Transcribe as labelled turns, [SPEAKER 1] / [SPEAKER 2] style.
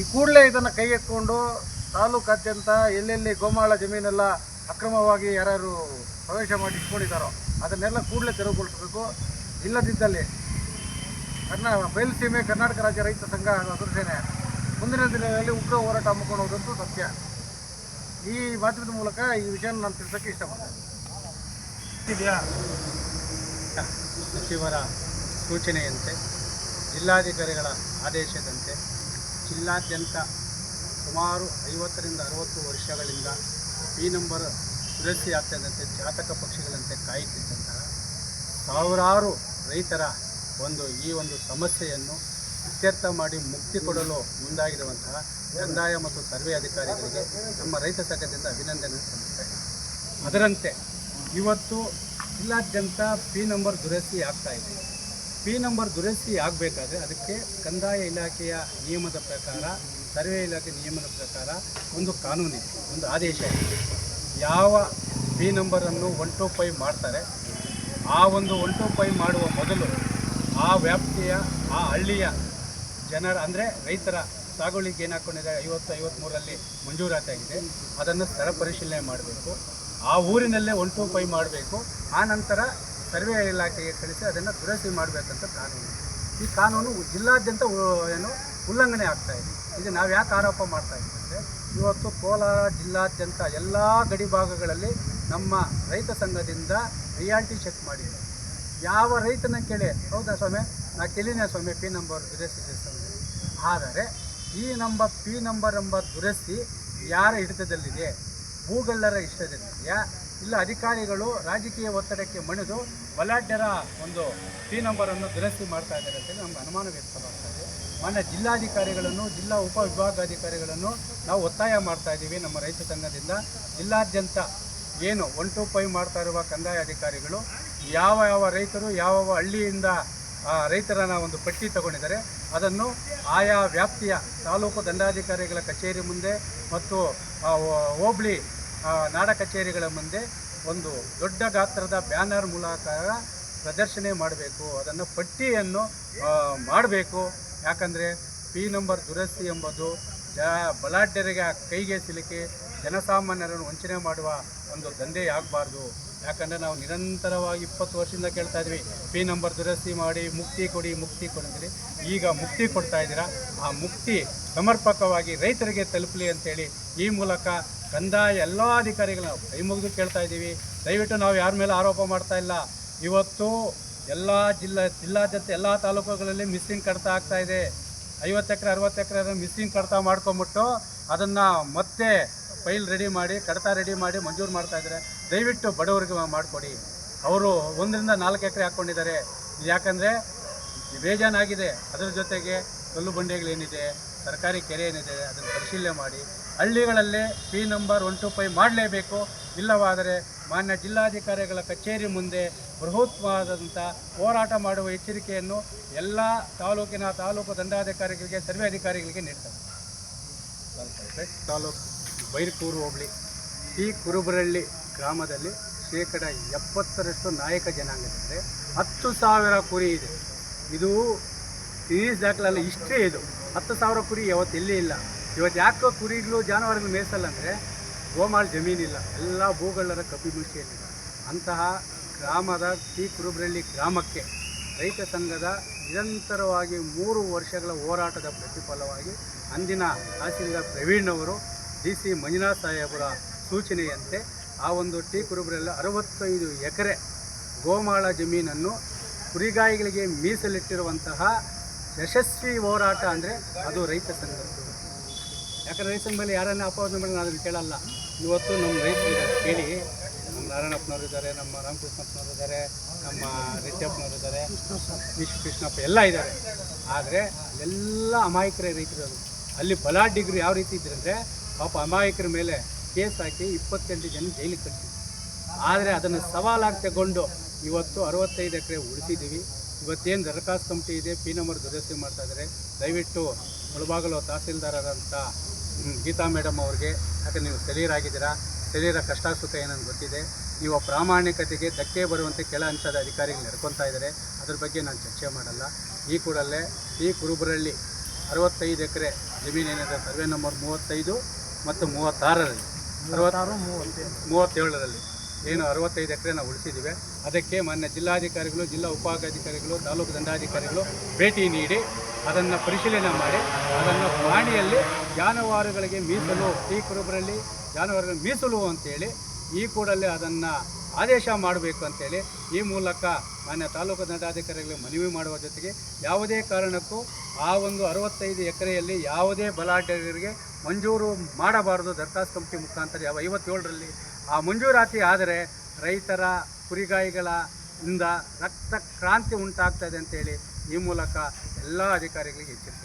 [SPEAKER 1] ಈ ಕೂಡಲೇ ಇದನ್ನು ಕೈಗೆತ್ಕೊಂಡು ತಾಲೂಕಾದ್ಯಂತ ಎಲ್ಲೆಲ್ಲಿ ಗೋಮಾಳ ಜಮೀನೆಲ್ಲ ಅಕ್ರಮವಾಗಿ ಯಾರ್ಯಾರು ಪ್ರವೇಶ ಮಾಡಿ ಇಟ್ಕೊಂಡಿದ್ದಾರೋ ಅದನ್ನೆಲ್ಲ ಕೂಡಲೇ ತೆರವುಗೊಳಿಸಬೇಕು. ಇಲ್ಲದಿದ್ದಲ್ಲಿ ಕರ್ನಾ ಬಯಲುಸೀಮೆ ಕರ್ನಾಟಕ ರಾಜ್ಯ ರೈತ ಸಂಘ ಹಾಗೂ ಮುಂದಿನ ದಿನಗಳಲ್ಲಿ ಉಗ್ರ ಹೋರಾಟ ಹಮ್ಮಿಕೊಂಡು ಹೋದಂತೂ ಸತ್ಯ. ಈ ಮಾಧ್ಯಮದ ಮೂಲಕ ಈ ವಿಷಯನ ನಾನು ತಿಳಿಸೋಕ್ಕೆ ಇಷ್ಟಪಡ್ತೇನೆ.
[SPEAKER 2] ಸಚಿವರ ಸೂಚನೆಯಂತೆ, ಜಿಲ್ಲಾಧಿಕಾರಿಗಳ ಆದೇಶದಂತೆ ಜಿಲ್ಲಾದ್ಯಂತ ಸುಮಾರು ಐವತ್ತರಿಂದ ಅರವತ್ತು ವರ್ಷಗಳಿಂದ ಈ ನಂಬರ್ ದುರಸ್ತಿ ಆಗ್ತದಂತೆ ಜಾತಕ ಪಕ್ಷಿಗಳಂತೆ ಕಾಯುತ್ತಿದ್ದಂತಹ ಸಾವಿರಾರು ರೈತರ ಒಂದು ಈ ಒಂದು ಸಮಸ್ಯೆಯನ್ನು ಇತ್ಯರ್ಥ ಮಾಡಿ ಮುಕ್ತಿ ಕೊಡಲು ಮುಂದಾಗಿರುವಂತಹ ಕಂದಾಯ ಮತ್ತು ಸರ್ವೆ ಅಧಿಕಾರಿಗಳಿಗೆ ನಮ್ಮ ರೈತ ಸಂಘದಿಂದ ಅಭಿನಂದನೆ ಸಲ್ಲಿಸ್ತಾ ಅದರಂತೆ ಇವತ್ತು ಜಿಲ್ಲಾದ್ಯಂತ ಪಿ ನಂಬರ್ ದುರಸ್ತಿ ಆಗ್ತಾ ಇದೆ. ಪಿ ನಂಬರ್ ದುರಸ್ತಿ ಆಗಬೇಕಾದ್ರೆ ಅದಕ್ಕೆ ಕಂದಾಯ ಇಲಾಖೆಯ ನಿಯಮದ ಪ್ರಕಾರ, ಸರ್ವೆ ಇಲಾಖೆ ನಿಯಮದ ಪ್ರಕಾರ ಒಂದು ಕಾನೂನಿದೆ, ಒಂದು ಆದೇಶ ಇದೆ. ಯಾವ ಪಿ ನಂಬರನ್ನು ಒನ್ ಟು ಫೈವ್ ಮಾಡ್ತಾರೆ, ಆ ಒಂದು ಒನ್ ಟು ಫೈವ್ ಮಾಡುವ ಮೊದಲು ಆ ವ್ಯಾಪ್ತಿಯ, ಆ ಹಳ್ಳಿಯ ಜನರ, ಅಂದರೆ ರೈತರ ಸಾಗುವಳಿಗೆ ಏನು ಹಾಕ್ಕೊಂಡಿದೆ ಐವತ್ತು ಐವತ್ತ್ಮೂರಲ್ಲಿ ಮಂಜೂರಾತಿ ಆಗಿದೆ ಅದನ್ನು ಸ್ಥಳ ಪರಿಶೀಲನೆ ಮಾಡಬೇಕು. ಆ ಊರಿನಲ್ಲೇ ಒನ್ ಟು ಫೈವ್ ಮಾಡಬೇಕು. ಆ ನಂತರ ಸರ್ವೆ ಇಲಾಖೆಗೆ ಕಳಿಸಿ ಅದನ್ನು ದುರಸ್ತಿ ಮಾಡಬೇಕಂತ ಕಾನೂನು. ಈ ಕಾನೂನು ಜಿಲ್ಲಾದ್ಯಂತ ಏನು ಉಲ್ಲಂಘನೆ ಆಗ್ತಾ ಇದೆ. ಇದು ನಾವು ಯಾಕೆ ಆರೋಪ ಮಾಡ್ತಾ ಇದ್ದೀವಿ ಇವತ್ತು ಕೋಲಾರ ಜಿಲ್ಲಾದ್ಯಂತ ಎಲ್ಲ ಗಡಿ ಭಾಗಗಳಲ್ಲಿ ನಮ್ಮ ರೈತ ಸಂಘದಿಂದ ರಿಯಾಲ್ಟಿ ಚೆಕ್ ಮಾಡಿದೆ. ಯಾವ ರೈತನ ಕೇಳಿ, ಹೌದಾ ಸ್ವಾಮಿ? ನಾ ಕೇಳಿನೇ ಸ್ವಾಮಿ, ಪಿ ನಂಬರ್ ದುರಸ್ತಿ ಆದರೆ, ಈ ನಂಬರ್, ಪಿ ನಂಬರ್ ಎಂಬ ದುರಸ್ತಿ ಯಾರ ಹಿಡಿತದಲ್ಲಿದೆ? ಭೂಗಳ್ಳರ ಇಷ್ಟದಲ್ಲಿದೆಯಾ ಇಲ್ಲ ಅಧಿಕಾರಿಗಳು ರಾಜಕೀಯ ಒತ್ತಡಕ್ಕೆ ಮಣಿದು ಬಲಾಢ್ಯರ ಒಂದು ಟಿ ನಂಬರನ್ನು ದುರಸ್ತಿ ಮಾಡ್ತಾ ಇದ್ದಾರೆ ಅಂತೇಳಿ ನಮ್ಗೆ ಅನುಮಾನ ವ್ಯಕ್ತವಾಗ್ತಾ ಇದೆ. ಮಾನ್ಯ ಜಿಲ್ಲಾಧಿಕಾರಿಗಳನ್ನು, ಜಿಲ್ಲಾ ಉಪವಿಭಾಗಾಧಿಕಾರಿಗಳನ್ನು ನಾವು ಒತ್ತಾಯ ಮಾಡ್ತಾ ಇದ್ದೀವಿ ನಮ್ಮ ರೈತ ಸಂಘದಿಂದ. ಜಿಲ್ಲಾದ್ಯಂತ ಏನು ಒನ್ ಟು ಫೈವ್ ಮಾಡ್ತಾ ಇರುವ ಕಂದಾಯ ಅಧಿಕಾರಿಗಳು, ಯಾವ ಯಾವ ರೈತರು, ಯಾವ ಯಾವ ಹಳ್ಳಿಯಿಂದ ರೈತರನ್ನ ಒಂದು ಪಟ್ಟಿ ತಗೊಂಡಿದ್ದಾರೆ, ಅದನ್ನು ಆಯಾ ವ್ಯಾಪ್ತಿಯ ತಾಲೂಕು ದಂಡಾಧಿಕಾರಿಗಳ ಕಚೇರಿ ಮುಂದೆ ಮತ್ತು ಹೋಬ್ಳಿ ನಾಡ ಕಚೇರಿಗಳ ಮುಂದೆ ಒಂದು ದೊಡ್ಡ ಗಾತ್ರದ ಬ್ಯಾನರ್ ಮೂಲಕ ಪ್ರದರ್ಶನ ಮಾಡಬೇಕು. ಅದನ್ನು ಪಟ್ಟಿಯನ್ನು ಮಾಡಬೇಕು. ಯಾಕಂದರೆ ಪಿ ನಂಬರ್ ದುರಸ್ತಿ ಎಂಬುದು ಜ, ಬಲಾಢ್ಯರಿಗೆ ಕೈಗೆ ಸಿಲುಕಿ ಜನಸಾಮಾನ್ಯರನ್ನು ವಂಚನೆ ಮಾಡುವ ಒಂದು ದಂಧೆ ಆಗಬಾರ್ದು ಯಾಕಂದರೆ ನಾವು ನಿರಂತರವಾಗಿ ಇಪ್ಪತ್ತು ವರ್ಷದಿಂದ ಕೇಳ್ತಾ ಇದ್ವಿ ಪಿ ನಂಬರ್ ದುರಸ್ತಿ ಮಾಡಿ ಮುಕ್ತಿ ಕೊಡಿ, ಮುಕ್ತಿ ಕೊಡಿದ್ರಿ ಈಗ ಮುಕ್ತಿ ಕೊಡ್ತಾ ಇದ್ದೀರಾ? ಆ ಮುಕ್ತಿ ಸಮರ್ಪಕವಾಗಿ ರೈತರಿಗೆ ತಲುಪಲಿ ಅಂತೇಳಿ ಈ ಮೂಲಕ ಕಂದಾಯ ಎಲ್ಲ ಅಧಿಕಾರಿಗಳನ್ನ ಕೈ ಮುಗಿದು ಕೇಳ್ತಾ ಇದ್ದೀವಿ. ದಯವಿಟ್ಟು ನಾವು ಯಾರ ಮೇಲೆ ಆರೋಪ ಮಾಡ್ತಾ ಇಲ್ಲ. ಇವತ್ತು ಎಲ್ಲ ಜಿಲ್ಲಾ, ಜಿಲ್ಲಾದ್ಯಂತ ಎಲ್ಲ ತಾಲೂಕುಗಳಲ್ಲಿ ಮಿಸ್ಸಿಂಗ್ ಕಡ್ತ ಆಗ್ತಾ ಇದೆ. ಐವತ್ತು ಎಕರೆ, ಅರವತ್ತು ಎಕರೆ ಮಿಸ್ಸಿಂಗ್ ಕಡ್ತ ಮಾಡ್ಕೊಂಬಿಟ್ಟು ಅದನ್ನು ಮತ್ತೆ ಫೈಲ್ ರೆಡಿ ಮಾಡಿ, ಕಡತ ರೆಡಿ ಮಾಡಿ ಮಂಜೂರು ಮಾಡ್ತಾ ಇದ್ದಾರೆ. ದಯವಿಟ್ಟು ಬಡವರಿಗೆ ಮಾಡಿಕೊಡಿ. ಅವರು ಒಂದರಿಂದ ನಾಲ್ಕು ಎಕರೆ ಹಾಕ್ಕೊಂಡಿದ್ದಾರೆ ಯಾಕಂದರೆ ಬೇಜಾನಾಗಿದೆ ಅದರ ಜೊತೆಗೆ ಕಲ್ಲು ಬಂಡೆಗಳೇನಿದೆ. ಸರ್ಕಾರಿ ಕೆರೆ ಏನಿದೆ, ಅದನ್ನು ಪರಿಶೀಲನೆ ಮಾಡಿ. ಹಳ್ಳಿಗಳಲ್ಲೇ P number one two five ಮಾಡಲೇಬೇಕು. ಇಲ್ಲವಾದರೆ ಮಾನ್ಯ ಜಿಲ್ಲಾಧಿಕಾರಿಗಳ ಕಚೇರಿ ಮುಂದೆ ಬೃಹತ್ವಾದಂಥ ಹೋರಾಟ ಮಾಡುವ ಎಚ್ಚರಿಕೆಯನ್ನು ಎಲ್ಲ ತಾಲೂಕಿನ ತಾಲೂಕು ದಂಡಾಧಿಕಾರಿಗಳಿಗೆ, ಸರ್ವೆ ಅಧಿಕಾರಿಗಳಿಗೆ ನೀಡ್ತಾರೆ ತಾಲೂಕು ಬೈರ್ಕೂರು ಹೋಬಳಿ, ಈ ಕುರುಬರಳ್ಳಿ ಗ್ರಾಮದಲ್ಲಿ ಶೇಕಡ ಎಪ್ಪತ್ತರಷ್ಟು ನಾಯಕ ಜನಾಂಗದಿದೆ ಹತ್ತು ಸಾವಿರ ಕುರಿ ಇದೆ. ಇದು ಈ ದಾಖಲಲ್ಲ ಇಷ್ಟೇ ಇದು. ಹತ್ತು ಸಾವಿರ ಕುರಿ ಯಾವತ್ತು ಎಲ್ಲಿ ಇಲ್ಲ. ಇವತ್ತು ಯಾಕೋ ಕುರಿಗಳು ಜಾನುವಾರುಗಳು ಮೇಯಿಸಲ್ಲ ಅಂದರೆ ಗೋಮಾಳ ಜಮೀನಿಲ್ಲ. ಎಲ್ಲ ಭೂಗಳ್ಳರ ಕಪಿಮುಷ್ಟಿಯಲ್ಲಿದೆ ಅಂತಹ ಗ್ರಾಮದ ಟಿ ಕುರುಬರಳ್ಳಿ ಗ್ರಾಮಕ್ಕೆ ರೈತ ಸಂಘದ ನಿರಂತರವಾಗಿ ಮೂರು ವರ್ಷಗಳ ಹೋರಾಟದ ಪ್ರತಿಫಲವಾಗಿ ಅಂದಿನ ತಹಸೀಲ್ದಾರ್ ಪ್ರವೀಣ್ ಅವರು ಡಿ ಸಿ ಮಂಜುನಾಥ್ ಸಾಹೇಬರ ಸೂಚನೆಯಂತೆ ಆ ಒಂದು ಟಿ ಕುರುಬರಲ್ಲಿ ಅರವತ್ತೈದು ಎಕರೆ ಗೋಮಾಳ ಜಮೀನನ್ನು ಕುರಿಗಾಯಿಗಳಿಗೆ ಮೀಸಲಿಟ್ಟಿರುವಂತಹ ಯಶಸ್ವಿ ಹೋರಾಟ ಅಂದರೆ ಅದು ರೈತ ಸಂಘ. ಯಾಕಂದ್ರೆ ರೈತ ಸಂಘ ಮೇಲೆ ಯಾರನ್ನ ಅಪವಾದ ಮಾಡಿ ನಾನು ಅದನ್ನು ಕೇಳಲ್ಲ. ಇವತ್ತು ನಮ್ಮ ರೈತರು ಕೇಳಿ, ನಮ್ಮ ನಾರಾಯಣಪ್ಪನವರು ಇದ್ದಾರೆ, ನಮ್ಮ ರಾಮಕೃಷ್ಣಪ್ಪನವರು ಇದ್ದಾರೆ, ನಮ್ಮ ರೆಡ್ಡಪ್ಪನವರು ಇದ್ದಾರೆ ವಿಶ್ವ ಕೃಷ್ಣಪ್ಪ ಎಲ್ಲ ಇದ್ದಾರೆ. ಆದರೆ ಎಲ್ಲ ಅಮಾಯಕರೇ ರೈತರು ಅಲ್ಲಿ ಬಲಾಢ್ಯಗರು ಯಾವ ರೀತಿ ಇದ್ರು ಅಂದರೆ ಪಾಪ ಅಮಾಯಕರ ಮೇಲೆ ಕೇಸ್ ಹಾಕಿ ಇಪ್ಪತ್ತೆಂಟು ಜನ ಜೈಲಿಗೆ ಕಟ್ಟಿದ್ವಿ ಆದರೆ ಅದನ್ನು ಸವಾಲಾಗಿ ತಗೊಂಡು ಇವತ್ತು ಅರವತ್ತೈದು ಎಕರೆ ಉಳಿಸಿದ್ದೀವಿ. ಇವತ್ತೇನು ದರಖಾಸ್ತು ಕಮಿಟಿ ಇದೆ ಪಿ ನಂಬರ್ ದುರಸ್ತಿ ಮಾಡ್ತಾ ಇದ್ದಾರೆ ದಯವಿಟ್ಟು ಮುಳಬಾಗಲು ತಹಸೀಲ್ದಾರರಂಥ ಗೀತಾ ಮೇಡಮ್ ಅವ್ರಿಗೆ ಯಾಕೆ ನೀವು ಸ್ಥಳೀಯರಾಗಿದ್ದೀರಾ ಸ್ಥಳೀಯರ ಕಷ್ಟ ಸುಖ ಏನಂತ ಗೊತ್ತಿದೆ. ನೀವು ಪ್ರಾಮಾಣಿಕತೆಗೆ ಧಕ್ಕೆ ಬರುವಂತೆ ಕೆಲ ಹಂತದ ಅಧಿಕಾರಿಗಳು ನಡ್ಕೊತಾ ಇದ್ದಾರೆ ಅದ್ರ ಬಗ್ಗೆ ನಾನು ಚರ್ಚೆ ಮಾಡಲ್ಲ. ಈ ಕೂಡಲೇ ಈ ಕುರುಬರಳ್ಳಿ ಅರವತ್ತೈದು ಎಕರೆ ಜಮೀನೇನಿದೆ ಸರ್ವೆ ನಂಬರ್ ಮೂವತ್ತೈದು ಮತ್ತು ಮೂವತ್ತಾರರಲ್ಲಿ. ಅರವತ್ತಾರು ಮೂವತ್ತೇಳರಲ್ಲಿ. ಏನು ಅರವತ್ತೈದು ಎಕರೆನ ಉಳಿಸಿದ್ದೀವಿ. ಅದಕ್ಕೆ ಮಾನ್ಯ ಜಿಲ್ಲಾಧಿಕಾರಿಗಳು, ಜಿಲ್ಲಾ ಉಪಾಧಿಕಾರಿಗಳು, ತಾಲೂಕು ದಂಡಾಧಿಕಾರಿಗಳು ಭೇಟಿ ನೀಡಿ ಅದನ್ನು ಪರಿಶೀಲನೆ ಮಾಡಿ, ಅದನ್ನು ಪ್ರಾಣಿಯಲ್ಲಿ ಜಾನುವಾರುಗಳಿಗೆ ಮೀಸಲು, ಈ ಕುರುಬರಲ್ಲಿ ಜಾನುವಾರುಗಳಿಗೆ ಮೀಸಲು ಅಂತೇಳಿ ಈ ಕೂಡಲೇ ಅದನ್ನು ಆದೇಶ ಮಾಡಬೇಕು ಅಂತೇಳಿ ಈ ಮೂಲಕ ಮಾನ್ಯ ತಾಲೂಕು ದಂಡಾಧಿಕಾರಿಗಳಿಗೆ ಮನವಿ ಮಾಡುವ ಜೊತೆಗೆ ಯಾವುದೇ ಕಾರಣಕ್ಕೂ ಆ ಒಂದು ಅರವತ್ತೈದು ಎಕರೆಯಲ್ಲಿ ಯಾವುದೇ ಬಲಾಢ್ಯರಿಗೆ ಮಂಜೂರು ಮಾಡಬಾರದು. ದರ್ಖಾಸ್ತು ಕಮಿಟಿ ಮುಖಾಂತರ ಯಾವ ಐವತ್ತೇಳರಲ್ಲಿ ಆ ಮಂಜೂರಾತಿ ಆದರೆ ರೈತರ ಕುರಿಗಾಯಿಗಳ ಇಂದ ರಕ್ತ ಕ್ರಾಂತಿ ಉಂಟಾಗ್ತದೆ ಅಂತೇಳಿ ಈ ಮೂಲಕ ಎಲ್ಲ ಅಧಿಕಾರಿಗಳಿಗೆ ಎಚ್ಚರಿಕೆ